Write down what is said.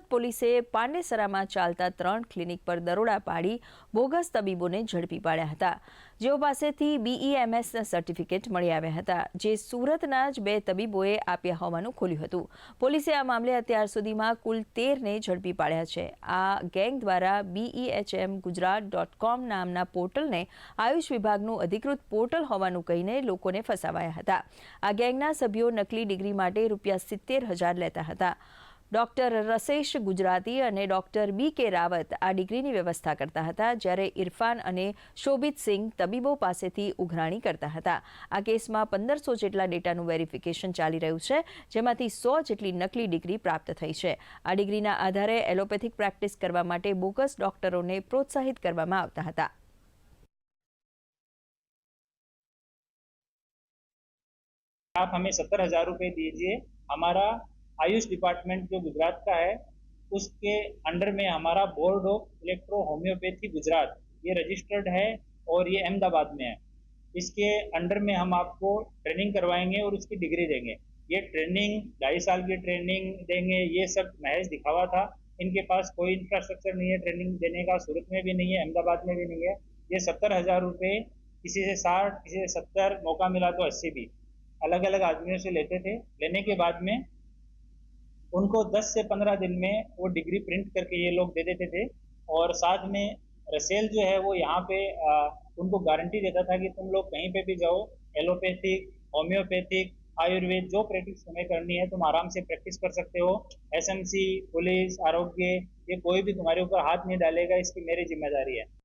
સુરત પોલીસે પાંડેસરામાં ચાલતા ત્રણ ક્લિનિક પર દરોડા પાડી બોગસ તબીબોને ઝડપી પાડ્યા હતા જેઓ પાસેથી બીઈએમએસના e સર્ટિફિકેટ મળી આવ્યા હતા જે સુરતના જ બે તબીબોએ આપ્યા હોવાનું ખોલ્યું હતું પોલીસે આ મામલે અત્યાર સુધીમાં કુલ તેરને ઝડપી પાડ્યા છે આ ગેંગ દ્વારા બીઈએચએમ e ગુજરાત ડોટ કોમ નામના પોર્ટલને આયુષ વિભાગનું અધિકૃત પોર્ટલ હોવાનું કહીને લોકોને ફસાવાયા હતા આ ગેંગના સભ્યો નકલી ડિગ્રી માટે રૂપિયા સિત્તેર હજાર લેતા હતા ડૉક્ટર રસેશ ગુજરાતી અને ડૉક્ટર બી કે રાવત આ ડિગ્રીની વ્યવસ્થા કરતા હતા જ્યારે ઇરફાન અને શોભિત સિંઘ તબીબો પાસેથી ઉઘરાણી કરતા હતા આ કેસમાં પંદરસો જેટલા ડેટાનું વેરિફિકેશન ચાલી રહ્યું છે જેમાંથી સો જેટલી નકલી ડિગ્રી પ્રાપ્ત થઈ છે આ ડિગ્રીના આધારે એલોપેથિક પ્રેક્ટિસ કરવા માટે બોગસ ડોક્ટરોને પ્રોત્સાહિત કરવામાં આવતા હતા आप हमें सत्तर हज़ार रुपये दीजिए हमारा आयुष डिपार्टमेंट जो गुजरात का है उसके अंडर में हमारा board of electro homoeopathy Gujarat ये रजिस्टर्ड है और ये अहमदाबाद में है इसके अंडर में हम आपको ट्रेनिंग करवाएंगे और उसकी डिग्री देंगे ये ट्रेनिंग ढाई साल की ट्रेनिंग देंगे ये सब महज दिखावा था इनके पास कोई इंफ्रास्ट्रक्चर नहीं है ट्रेनिंग देने का सूरत में भी नहीं है अहमदाबाद में भी नहीं है ये सत्तर हज़ार रुपये किसी से साठ किसी से सत्तर मौका मिला तो अस्सी भी अलग अलग आदमियों से लेते थे लेने के बाद में उनको 10 से 15 दिन में वो डिग्री प्रिंट करके ये लोग दे देते थे और साथ में रसेल जो है वो यहाँ पे आ, उनको गारंटी देता था कि तुम लोग कहीं पे भी जाओ एलोपैथिक होम्योपैथिक आयुर्वेद जो प्रैक्टिस तुम्हें करनी है तुम आराम से प्रैक्टिस कर सकते हो एसएमसी पुलिस आरोग्य ये कोई भी तुम्हारे ऊपर हाथ नहीं डालेगा इसकी मेरी जिम्मेदारी है